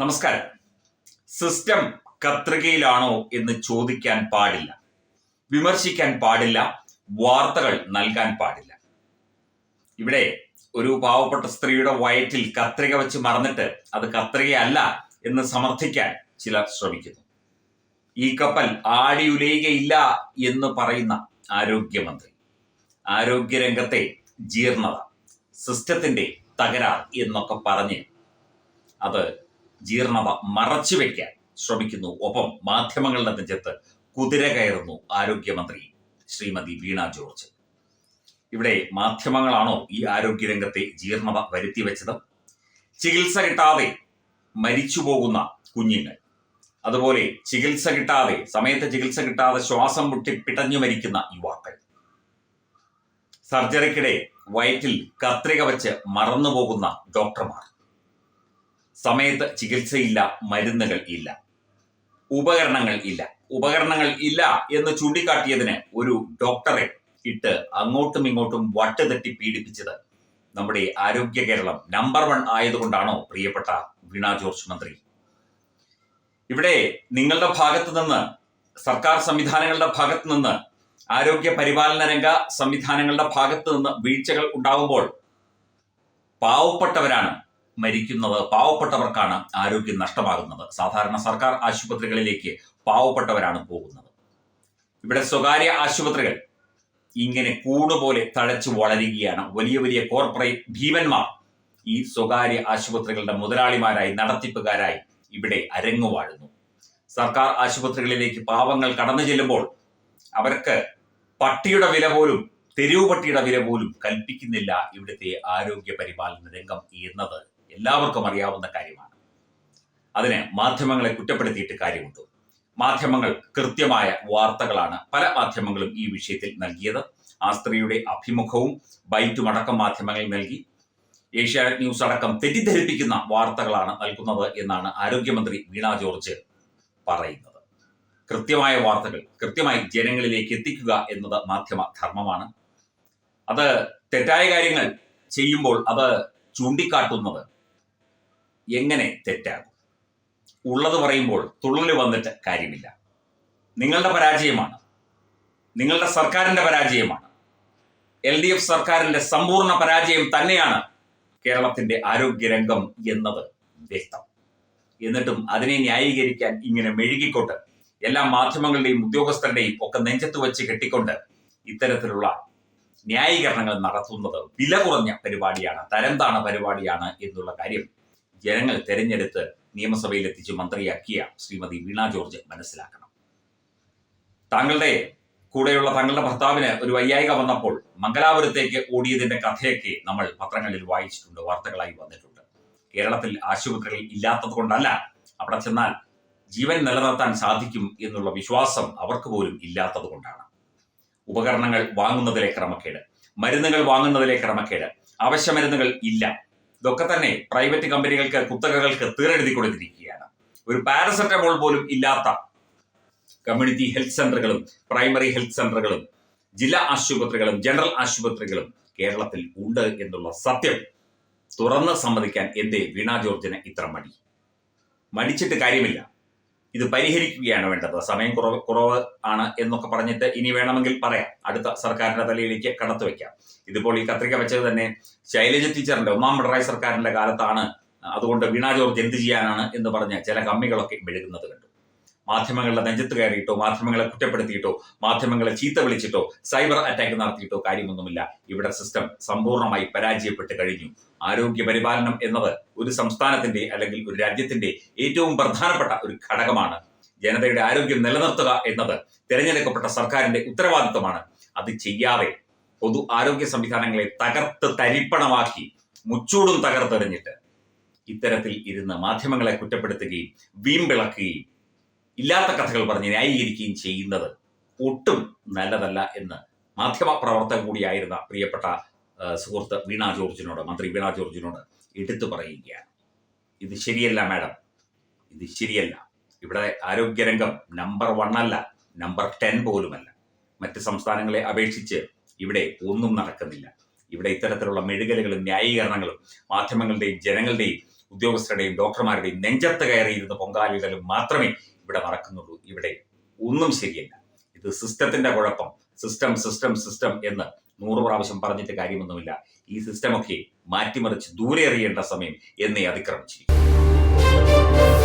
നമസ്കാരം. സിസ്റ്റം കത്രികയിലാണോ എന്ന് ചോദിക്കാൻ പാടില്ല. വിമർശിക്കാൻ പാടില്ല. വാർത്തകൾ നൽകാൻ പാടില്ല. ഇവിടെ ഒരു പാവപ്പെട്ട സ്ത്രീയുടെ വയറ്റിൽ കത്രിക വെച്ച് മറന്നിട്ട് അത് കത്രികയല്ല എന്ന് സമർത്ഥിക്കാൻ ചിലർ ശ്രമിക്കുന്നു. ഈ കപ്പൽ ആടിയുലയുകയില്ല എന്ന് പറയുന്ന ആരോഗ്യമന്ത്രി. ആരോഗ്യരംഗത്തെ ജീർണത സിസ്റ്റത്തിന്റെ തകരാർ എന്നൊക്കെ പറഞ്ഞ് അത് ജീർണത മറച്ചു വയ്ക്കാൻ ശ്രമിക്കുന്നു. ഒപ്പം മാധ്യമങ്ങളുടെ നെഞ്ചത്ത് കുതിര കയറുന്നു ആരോഗ്യമന്ത്രി ശ്രീമതി വീണ ജോർജ്. ഇവിടെ മാധ്യമങ്ങളാണോ ഈ ആരോഗ്യരംഗത്തെ ജീർണത വരുത്തി വെച്ചത് ചികിത്സ കിട്ടാതെ മരിച്ചു പോകുന്ന കുഞ്ഞുങ്ങൾ. അതുപോലെ ചികിത്സ കിട്ടാതെ സമയത്ത് ചികിത്സ കിട്ടാതെ ശ്വാസം മുട്ടി പിടഞ്ഞു മരിക്കുന്ന യുവാക്കൾ. സർജറിക്കിടെ വയറ്റിൽ കത്രിക വെച്ച് മറന്നുപോകുന്ന ഡോക്ടർമാർ. സമയത്ത് ചികിത്സയില്ല മരുന്നുകൾ ഇല്ല. ഉപകരണങ്ങൾ ഇല്ല. ഉപകരണങ്ങൾ ഇല്ല എന്ന് ചൂണ്ടിക്കാട്ടിയതിന് ഒരു ഡോക്ടറെ ഇട്ട് അങ്ങോട്ടും ഇങ്ങോട്ടും വട്ടുതെറ്റി പീഡിപ്പിച്ചത് നമ്മുടെ ആരോഗ്യ കേരളം നമ്പർ വൺ ആയതുകൊണ്ടാണോ പ്രിയപ്പെട്ട വീണ ജോർജ് മന്ത്രി? ഇവിടെ നിങ്ങളുടെ ഭാഗത്ത് നിന്ന് സർക്കാർ സംവിധാനങ്ങളുടെ ഭാഗത്ത് നിന്ന് ആരോഗ്യ പരിപാലന രംഗ സംവിധാനങ്ങളുടെ ഭാഗത്ത് നിന്ന് വീഴ്ചകൾ ഉണ്ടാകുമ്പോൾ പാവപ്പെട്ടവരാണ് മരിക്കുന്നത് പാവപ്പെട്ടവർക്കാണ് ആരോഗ്യം നഷ്ടമാകുന്നത്. സാധാരണ സർക്കാർ ആശുപത്രികളിലേക്ക് പാവപ്പെട്ടവരാണ് പോകുന്നത്. ഇവിടെ സ്വകാര്യ ആശുപത്രികൾ ഇങ്ങനെ കൂടുപോലെ തഴച്ചു വളരുകയാണ്. വലിയ വലിയ കോർപ്പറേറ്റ് ഭീമന്മാർ ഈ സ്വകാര്യ ആശുപത്രികളുടെ മുതലാളിമാരായി നടത്തിപ്പുകാരായി ഇവിടെ അരങ്ങുവാഴുന്നു. സർക്കാർ ആശുപത്രികളിലേക്ക് പാവങ്ങൾ കടന്നു ചെല്ലുമ്പോൾ അവർക്ക് പട്ടിയുടെ വില പോലും തെരുവ് പട്ടിയുടെ വില പോലും കൽപ്പിക്കുന്നില്ല ഇവിടുത്തെ ആരോഗ്യ പരിപാലന രംഗം എന്നത്. എല്ലാവർക്കും അറിയാവുന്ന കാര്യമാണ്. അതിനെ മാധ്യമങ്ങളെ കുറ്റപ്പെടുത്തിയിട്ട് കാര്യമുണ്ടോ. മാധ്യമങ്ങൾ കൃത്യമായ വാർത്തകളാണ് പല മാധ്യമങ്ങളും ഈ വിഷയത്തിൽ നൽകിയത്. ആ സ്ത്രീയുടെ അഭിമുഖവും ബൈറ്റും അടക്കം മാധ്യമങ്ങൾ നൽകി. ഏഷ്യാനെറ്റ് ന്യൂസ് അടക്കം തെറ്റിദ്ധരിപ്പിക്കുന്ന വാർത്തകളാണ് നൽകുന്നത് എന്നാണ് ആരോഗ്യമന്ത്രി വീണ ജോർജ് പറയുന്നത്. കൃത്യമായ വാർത്തകൾ കൃത്യമായി ജനങ്ങളിലേക്ക് എത്തിക്കുക എന്നത് മാധ്യമ ധർമ്മമാണ്. അത് തെറ്റായ കാര്യങ്ങൾ ചെയ്യുമ്പോൾ അത് ചൂണ്ടിക്കാട്ടുന്നത് എങ്ങനെ തെറ്റാകും? ഉള്ളത് പറയുമ്പോൾ തുള്ളൽ വന്നിട്ട് കാര്യമില്ല. നിങ്ങളുടെ പരാജയമാണ്. നിങ്ങളുടെ സർക്കാരിന്റെ പരാജയമാണ്. എൽ ഡി എഫ് സർക്കാരിന്റെ സമ്പൂർണ പരാജയം തന്നെയാണ് കേരളത്തിന്റെ ആരോഗ്യരംഗം എന്നത് വ്യക്തം. എന്നിട്ടും അതിനെ ന്യായീകരിക്കാൻ ഇങ്ങനെ മെഴുകിക്കൊണ്ട് എല്ലാ മാധ്യമങ്ങളുടെയും ഉദ്യോഗസ്ഥരുടെയും ഒക്കെ നെഞ്ചത്ത് വെച്ച് കെട്ടിക്കൊണ്ട് ഇത്തരത്തിലുള്ള ന്യായീകരണങ്ങൾ നടത്തുന്നത് വില കുറഞ്ഞ പരിപാടിയാണ് തരം താണ പരിപാടിയാണ് എന്നുള്ള കാര്യം ജനങ്ങൾ തെരഞ്ഞെടുത്ത് നിയമസഭയിൽ എത്തിച്ച് മന്ത്രിയാക്കിയ ശ്രീമതി വീണ ജോർജ് മനസ്സിലാക്കണം. താങ്കളുടെ കൂടെയുള്ള താങ്കളുടെ ഭർത്താവിന് ഒരു വയ്യായിക വന്നപ്പോൾ മംഗലാപുരത്തേക്ക് ഓടിയതിന്റെ കഥയൊക്കെ നമ്മൾ പത്രങ്ങളിൽ വായിച്ചിട്ടുണ്ട് വാർത്തകളായി വന്നിട്ടുണ്ട്. കേരളത്തിൽ ആശുപത്രികൾ ഇല്ലാത്തത് കൊണ്ടല്ല അവിടെ ചെന്നാൽ ജീവൻ നിലനിർത്താൻ സാധിക്കും എന്നുള്ള വിശ്വാസം അവർക്ക് പോലും ഇല്ലാത്തത് കൊണ്ടാണ്. ഉപകരണങ്ങൾ വാങ്ങുന്നതിലെ ക്രമക്കേട് മരുന്നുകൾ വാങ്ങുന്നതിലെ ക്രമക്കേട് അവശ്യ മരുന്നുകൾ ഇല്ല. ഇതൊക്കെ തന്നെ പ്രൈവറ്റ് കമ്പനികൾക്ക് കുത്തകകൾക്ക് തീരെഴുതി കൊടുത്തിരിക്കുകയാണ് ഒരു പാരസെറ്റമോൾ പോലും ഇല്ലാത്ത കമ്മ്യൂണിറ്റി ഹെൽത്ത് സെന്ററുകളും പ്രൈമറി ഹെൽത്ത് സെന്ററുകളും ജില്ലാ ആശുപത്രികളും ജനറൽ ആശുപത്രികളും കേരളത്തിൽ ഉണ്ട് എന്നുള്ള സത്യം തുറന്ന് സമ്മതിക്കാൻ എന്തേ വീണ ജോർജിന് ഇത്ര മടി? മടിച്ചിട്ട് കാര്യമില്ല. ഇത് പരിഹരിക്കുകയാണ് വേണ്ടത്. സമയം കുറവ് കുറവ് ആണ് എന്നൊക്കെ പറഞ്ഞിട്ട് ഇനി വേണമെങ്കിൽ പറയാം. അടുത്ത സർക്കാരിന്റെ തലയിലേക്ക് കടത്തു വെക്കാം ഇതിപ്പോൾ ഈ കത്രിക വെച്ചത് തന്നെ ശൈലജ ടീച്ചറിന്റെ ഒന്നാം പിണറായി സർക്കാരിന്റെ കാലത്താണ്. അതുകൊണ്ട് വീണ ജോർജ് എന്ത് ചെയ്യാനാണ് എന്ന് പറഞ്ഞ് ചില കമ്മികളൊക്കെ മെഴുകുന്നത് കണ്ടു. മാധ്യമങ്ങളുടെ നെഞ്ചത്ത് കയറിയിട്ടോ മാധ്യമങ്ങളെ കുറ്റപ്പെടുത്തിയിട്ടോ മാധ്യമങ്ങളെ ചീത്ത വിളിച്ചിട്ടോ സൈബർ അറ്റാക്ക് നടത്തിയിട്ടോ കാര്യമൊന്നുമില്ല. ഇവിടെ സിസ്റ്റം സമ്പൂർണമായി പരാജയപ്പെട്ട് കഴിഞ്ഞു. ആരോഗ്യ പരിപാലനം എന്നത് ഒരു സംസ്ഥാനത്തിന്റെ അല്ലെങ്കിൽ ഒരു രാജ്യത്തിന്റെ ഏറ്റവും പ്രധാനപ്പെട്ട ഒരു ഘടകമാണ്. ജനതയുടെ ആരോഗ്യം നിലനിർത്തുക എന്നത് തിരഞ്ഞെടുക്കപ്പെട്ട സർക്കാരിന്റെ ഉത്തരവാദിത്തമാണ് അത് ചെയ്യാതെ പൊതു ആരോഗ്യ സംവിധാനങ്ങളെ തകർത്ത് തരിപ്പണമാക്കി മുച്ചൂടും തകർത്തെറിഞ്ഞിട്ട് ഇത്തരത്തിൽ ഇരുന്ന് മാധ്യമങ്ങളെ കുറ്റപ്പെടുത്തുകയും വീമ്പിളക്കുകയും ഇല്ലാത്ത കഥകൾ പറഞ്ഞ് ന്യായീകരിക്കുകയും ചെയ്യുന്നത് ഒട്ടും നല്ലതല്ല എന്ന് മാധ്യമ പ്രവർത്തകൻ കൂടിയായിരുന്ന പ്രിയപ്പെട്ട സുഹൃത്ത് വീണ ജോർജിനോട് മന്ത്രി വീണ ജോർജിനോട് എടുത്തു പറയുകയാണ്. ഇത് ശരിയല്ല മാഡം. ഇത് ശരിയല്ല. ഇവിടെ ആരോഗ്യരംഗം നമ്പർ വൺ അല്ല നമ്പർ ടെൻ പോലുമല്ല. മറ്റ് സംസ്ഥാനങ്ങളെ അപേക്ഷിച്ച് ഇവിടെ ഒന്നും നടക്കുന്നില്ല. ഇവിടെ ഇത്തരത്തിലുള്ള മെഴുകലുകളും ന്യായീകരണങ്ങളും മാധ്യമങ്ങളുടെയും ജനങ്ങളുടെയും ഉദ്യോഗസ്ഥരുടെയും ഡോക്ടർമാരുടെയും നെഞ്ചത്ത് കയറിയിരുന്ന് പൊങ്കാലിടലും മാത്രമേ ഇവിടെ നടക്കുന്നുള്ളൂ ഇവിടെ ഒന്നും ശരിയല്ല. ഇത് സിസ്റ്റത്തിന്റെ കുഴപ്പം. സിസ്റ്റം സിസ്റ്റം സിസ്റ്റം എന്ന് നൂറ് പ്രാവശ്യം പറഞ്ഞിട്ട് കാര്യമൊന്നുമില്ല. ഈ സിസ്റ്റമൊക്കെ മാറ്റിമറിച്ച് ദൂരെ എറിയേണ്ട സമയം എന്നെ അതിക്രമിച്ചിരിക്കുന്നു